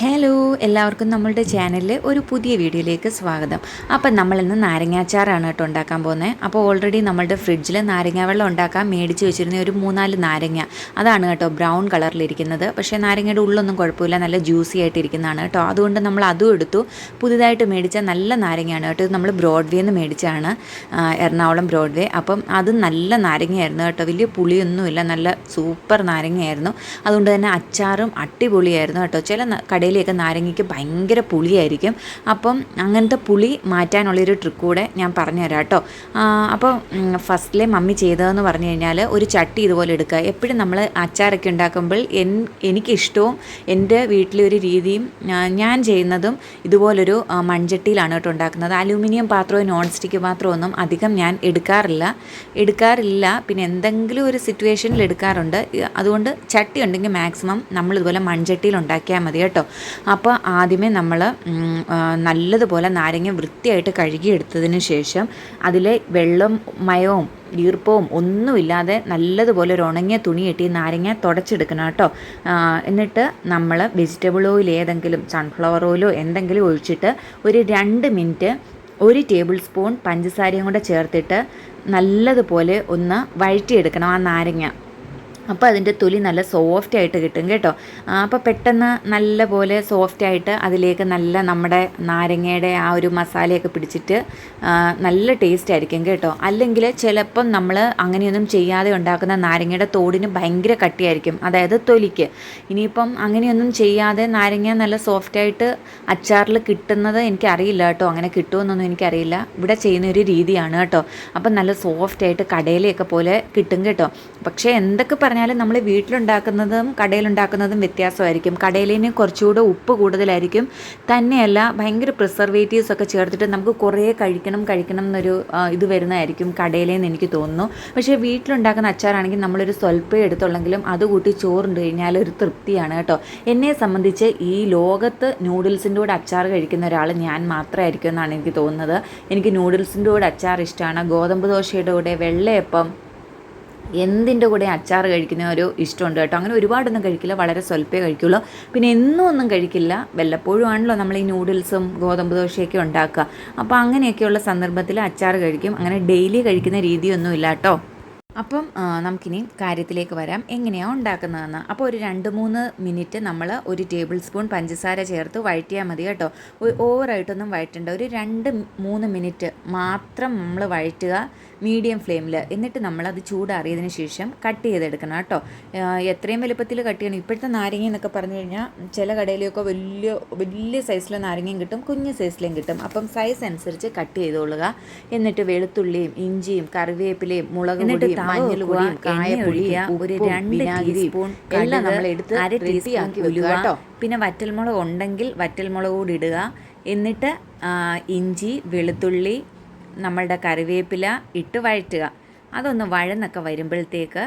Hello എല്ലാവർക്കും നമ്മളുടെ ചാനലിൽ ഒരു പുതിയ വീഡിയോയിലേക്ക് സ്വാഗതം. അപ്പം നമ്മളിന്ന് നാരങ്ങാച്ചാറാണ് കേട്ടോ ഉണ്ടാക്കാൻ പോകുന്നത്. അപ്പോൾ ഓൾറെഡി നമ്മളുടെ ഫ്രിഡ്ജിൽ നാരങ്ങ വെള്ളം ഉണ്ടാക്കാൻ മേടിച്ച് വെച്ചിരുന്ന ഒരു മൂന്നാൽ നാരങ്ങ. അതാണ് കേട്ടോ ബ്രൗൺ കളറിലിരിക്കുന്നത് പക്ഷേ നാരങ്ങയുടെ ഉള്ളൊന്നും കുഴപ്പമില്ല. നല്ല ജ്യൂസി ആയിട്ടിരിക്കുന്നതാണ് കേട്ടോ. അതുകൊണ്ട് നമ്മൾ അതും എടുത്തു. പുതുതായിട്ട് മേടിച്ച നല്ല നാരങ്ങയാണ് കേട്ടോ. ഇത് നമ്മൾ ബ്രോഡ്വേ നിന്ന് മേടിച്ചാണ് എറണാകുളം ബ്രോഡ്വേ അപ്പം അത് നല്ല നാരങ്ങയായിരുന്നു കേട്ടോ. വലിയ പുളിയൊന്നുമില്ല. നല്ല സൂപ്പർ നാരങ്ങയായിരുന്നു. അതുകൊണ്ട് തന്നെ അച്ചാറും അടിപൊളിയായിരുന്നു കേട്ടോ. ചില കടയിലേക്ക് നാരങ്ങയ്ക്ക് ഭയങ്കര പുളിയായിരിക്കും. അപ്പം അങ്ങനത്തെ പുളി മാറ്റാനുള്ളൊരു ട്രിക്ക് കൂടെ ഞാൻ പറഞ്ഞുതരാം കേട്ടോ അപ്പോൾ ഫസ്റ്റിലെ മമ്മി ചെയ്തതെന്ന് പറഞ്ഞു കഴിഞ്ഞാൽ ഒരു ചട്ടി ഇതുപോലെ എടുക്കുക. എപ്പോഴും നമ്മൾ അച്ചാറൊക്കെ ഉണ്ടാക്കുമ്പോൾ എൻ എനിക്കിഷ്ടവും എന്റെ വീട്ടിലെ ഒരു രീതിയും ഞാൻ ചെയ്യുന്നതും ഇതുപോലൊരു മൺചട്ടിയിലാണ് കേട്ടോ ഉണ്ടാക്കുന്നത്. അലൂമിനിയം പാത്രവും നോൺ സ്റ്റിക്ക് പാത്രമൊന്നും അധികം ഞാൻ എടുക്കാറില്ല. എടുക്കാറില്ല. പിന്നെ എന്തെങ്കിലും ഒരു സിറ്റുവേഷനിൽ എടുക്കാറുണ്ട്. അതുകൊണ്ട് ചട്ടി ഉണ്ടെങ്കിൽ മാക്സിമം നമ്മളിതുപോലെ മൺചട്ടിയിൽ ഉണ്ടാക്കിയാൽ മതി കേട്ടോ. അപ്പോൾ ആദ്യമേ നമ്മൾ നല്ലതുപോലെ നാരങ്ങ വൃത്തിയായിട്ട് കഴുകിയെടുത്തതിന് ശേഷം അതിലെ വെള്ളം മയവും ഈർപ്പവും ഒന്നുമില്ലാതെ നല്ലതുപോലെ ഒരു ഉണങ്ങിയ തുണി കെട്ടി നാരങ്ങ തുടച്ചെടുക്കണം കേട്ടോ. എന്നിട്ട് നമ്മൾ വെജിറ്റബിൾ ഓയിൽ ഏതെങ്കിലും സൺഫ്ലവർ ഓയിലോ എന്തെങ്കിലും ഒഴിച്ചിട്ട് ഒരു രണ്ട് മിനിറ്റ് ഒരു ടേബിൾ സ്പൂൺ പഞ്ചസാരയും കൂടെ ചേർത്തിട്ട് നല്ലതുപോലെ ഒന്ന് വഴറ്റിയെടുക്കണം ആ നാരങ്ങ. അപ്പോൾ അതിന്റെ തൊലി നല്ല സോഫ്റ്റ് ആയിട്ട് കിട്ടും കേട്ടോ. അപ്പോൾ പെട്ടെന്ന് നല്ല പോലെ സോഫ്റ്റ് ആയിട്ട് അതിലേക്ക് നല്ല നമ്മുടെ നാരങ്ങയുടെ ആ ഒരു മസാലയൊക്കെ പിടിച്ചിട്ട് നല്ല ടേസ്റ്റ് ആയിരിക്കും കേട്ടോ. അല്ലെങ്കിൽ ചിലപ്പം നമ്മൾ അങ്ങനെയൊന്നും ചെയ്യാതെ ഉണ്ടാക്കുന്ന നാരങ്ങയുടെ തോടിന് ഭയങ്കര കട്ടിയായിരിക്കും അതായത് തൊലിക്ക്. ഇനിയിപ്പം അങ്ങനെയൊന്നും ചെയ്യാതെ നാരങ്ങ നല്ല സോഫ്റ്റായിട്ട് അച്ചാറിൽ കിട്ടുന്നത് എനിക്കറിയില്ല കേട്ടോ. അങ്ങനെ കിട്ടുമെന്നൊന്നും എനിക്കറിയില്ല. ഇവിടെ ചെയ്യുന്ന ഒരു രീതിയാണ് കേട്ടോ. അപ്പം നല്ല സോഫ്റ്റായിട്ട് കടയിലെയൊക്കെ പോലെ കിട്ടും കേട്ടോ. പക്ഷേ എന്തൊക്കെ പറഞ്ഞാലും നമ്മൾ വീട്ടിലുണ്ടാക്കുന്നതും കടയിലുണ്ടാക്കുന്നതും വ്യത്യാസമായിരിക്കും. കടയിലേന് കുറച്ചുകൂടെ ഉപ്പ് കൂടുതലായിരിക്കും. തന്നെയല്ല ഭയങ്കര പ്രിസർവേറ്റീവ്സ് ഒക്കെ ചേർത്തിട്ട് നമുക്ക് കുറേ കഴിക്കണം കഴിക്കണം എന്നൊരു ഇത് വരുന്നതായിരിക്കും കടയിലേന്ന് എനിക്ക് തോന്നുന്നു. പക്ഷേ വീട്ടിലുണ്ടാക്കുന്ന അച്ചാറാണെങ്കിൽ നമ്മളൊരു സ്വൽപ്പം എടുത്തുള്ളെങ്കിലും അത് കൂട്ടി ചോറുണ്ട് കഴിഞ്ഞാൽ ഒരു തൃപ്തിയാണ് കേട്ടോ. എന്നെ സംബന്ധിച്ച് ഈ ലോകത്ത് നൂഡിൽസിന്റെ കൂടെ അച്ചാർ കഴിക്കുന്ന ഒരാൾ ഞാൻ മാത്രമായിരിക്കും എന്നാണ് എനിക്ക് തോന്നുന്നത്. എനിക്ക് നൂഡിൽസിന്റെ കൂടെ അച്ചാർ ഇഷ്ടമാണ് ഗോതമ്പ് ദോശയുടെ കൂടെ വെള്ളയപ്പം എന്തിന്റെ കൂടെ അച്ചാർ കഴിക്കുന്ന ഒരു ഇഷ്ടമുണ്ട് കേട്ടോ. അങ്ങനെ ഒരുപാടൊന്നും കഴിക്കില്ല വളരെ സ്വല്പേ കഴിക്കുള്ളൂ. പിന്നെ എന്നും ഒന്നും കഴിക്കില്ല. വല്ലപ്പോഴും ആണല്ലോ നമ്മൾ ഈ നൂഡിൽസും ഗോതമ്പ് ദോശയൊക്കെ ഉണ്ടാക്കുക. അപ്പോൾ അങ്ങനെയൊക്കെയുള്ള സന്ദർഭത്തിൽ അച്ചാർ കഴിക്കും. അങ്ങനെ ഡെയിലി കഴിക്കുന്ന രീതിയൊന്നുമില്ല കേട്ടോ. അപ്പം നമുക്കിനി കാര്യത്തിലേക്ക് വരാം. എങ്ങനെയാണ് ഉണ്ടാക്കുന്നതെന്ന്. അപ്പോൾ ഒരു രണ്ട് മൂന്ന് മിനിറ്റ് നമ്മൾ ഒരു ടേബിൾ സ്പൂൺ പഞ്ചസാര ചേർത്ത് വഴറ്റിയാൽ മതി കേട്ടോ. ഓവറായിട്ടൊന്നും വഴറ്റണ്ട. ഒരു രണ്ട് മൂന്ന് മിനിറ്റ് മാത്രം നമ്മൾ വഴറ്റുക മീഡിയം ഫ്ലെയിമിൽ. എന്നിട്ട് നമ്മൾ അത് ചൂടാറിയതിന് ശേഷം കട്ട് ചെയ്തെടുക്കണം കേട്ടോ. എത്രയും വലുപ്പത്തിൽ കട്ട് ചെയ്യണം. ഇപ്പോഴത്തെ നാരങ്ങ എന്നൊക്കെ പറഞ്ഞു കഴിഞ്ഞാൽ ചില കടയിലൊക്കെ വലിയ വലിയ സൈസിലെ നാരങ്ങയും കിട്ടും കുഞ്ഞ് സൈസിലേയും കിട്ടും. അപ്പം സൈസ് അനുസരിച്ച് കട്ട് ചെയ്തോളുക. എന്നിട്ട് വെളുത്തുള്ളിയും ഇഞ്ചിയും കറിവേപ്പിലയും മുളക് പൊടിയും മഞ്ഞൾപ്പൊടിയും കായപ്പൊടിയും ഒരു രണ്ട് ടീസ്പൂൺ എല്ലാം നമ്മൾ എടുത്ത് അര ടീസ്പൂൺ ഉലുവ പിന്നെ വറ്റൽമുളക് ഉണ്ടെങ്കിൽ വറ്റൽമുളക് കൂടി ഇടുക. എന്നിട്ട് ഇഞ്ചി വെളുത്തുള്ളി നമ്മളുടെ കറിവേപ്പില ഇട്ട് വഴറ്റുക. അതൊന്ന് വഴന്നൊക്കെ വരുമ്പോഴത്തേക്ക്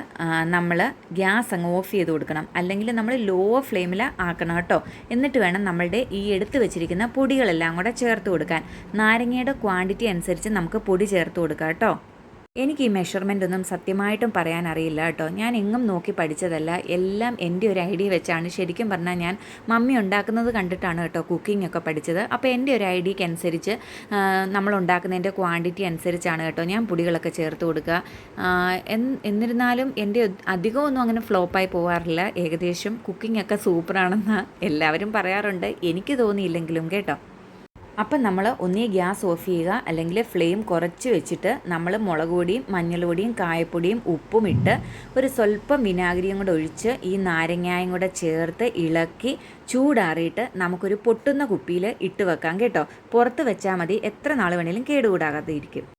നമ്മൾ ഗ്യാസ് അങ്ങ് ഓഫ് ചെയ്ത് കൊടുക്കണം. അല്ലെങ്കിൽ നമ്മൾ ലോ ഫ്ലെയിമിൽ ആക്കണം കേട്ടോ. എന്നിട്ട് വേണം നമ്മളുടെ ഈ എടുത്തു വെച്ചിരിക്കുന്ന പൊടികളെല്ലാം കൂടെ ചേർത്ത് കൊടുക്കാൻ. നാരങ്ങയുടെ ക്വാണ്ടിറ്റി അനുസരിച്ച് നമുക്ക് പൊടി ചേർത്ത് കൊടുക്കാം കേട്ടോ. എനിക്ക് ഈ മെഷർമെന്റ് ഒന്നും സത്യമായിട്ടും പറയാൻ അറിയില്ല കേട്ടോ. ഞാൻ എങ്ങും നോക്കി പഠിച്ചതല്ല. എല്ലാം എന്റെ ഒരു ഐഡിയ വെച്ചാണ്. ശരിക്കും പറഞ്ഞാൽ ഞാൻ മമ്മി ഉണ്ടാക്കുന്നത് കണ്ടിട്ടാണ് കേട്ടോ കുക്കിംഗ് ഒക്കെ പഠിച്ചത്. അപ്പോൾ എന്റെ ഒരു ഐഡിയക്ക് അനുസരിച്ച് നമ്മൾ ഉണ്ടാക്കുന്നതിന്റെ ക്വാണ്ടിറ്റി അനുസരിച്ചാണ് കേട്ടോ ഞാൻ പുടികളൊക്കെ ചേർത്ത് കൊടുക്കുക. എന്നിരുന്നാലും എന്റെ അധികമൊന്നും അങ്ങനെ ഫ്ലോപ്പായി പോകാറില്ല ഏകദേശം കുക്കിംഗ് ഒക്കെ സൂപ്പറാണെന്ന് എല്ലാവരും പറയാറുണ്ട്. എനിക്ക് തോന്നിയില്ലെങ്കിലും കേട്ടോ. അപ്പം നമ്മൾ ഒന്നേ ഗ്യാസ് ഓഫ് ചെയ്യുക അല്ലെങ്കിൽ ഫ്ലെയിം കുറച്ച് വെച്ചിട്ട് നമ്മൾ മുളക് പൊടിയും മഞ്ഞൾപൊടിയും കായപ്പൊടിയും ഉപ്പും ഇട്ട് ഒരു സ്വല്പം വിനാഗിരിയും കൂടെ ഒഴിച്ച് ഈ നാരങ്ങായും കൂടെ ചേർത്ത് ഇളക്കി ചൂടാറിയിട്ട് നമുക്കൊരു പൊട്ടുന്ന കുപ്പിയിൽ ഇട്ട് വെക്കാം കേട്ടോ. പുറത്ത് വെച്ചാൽ മതി. എത്ര നാൾ വേണേലും കേടുകൂടാകാതെ ഇരിക്കും.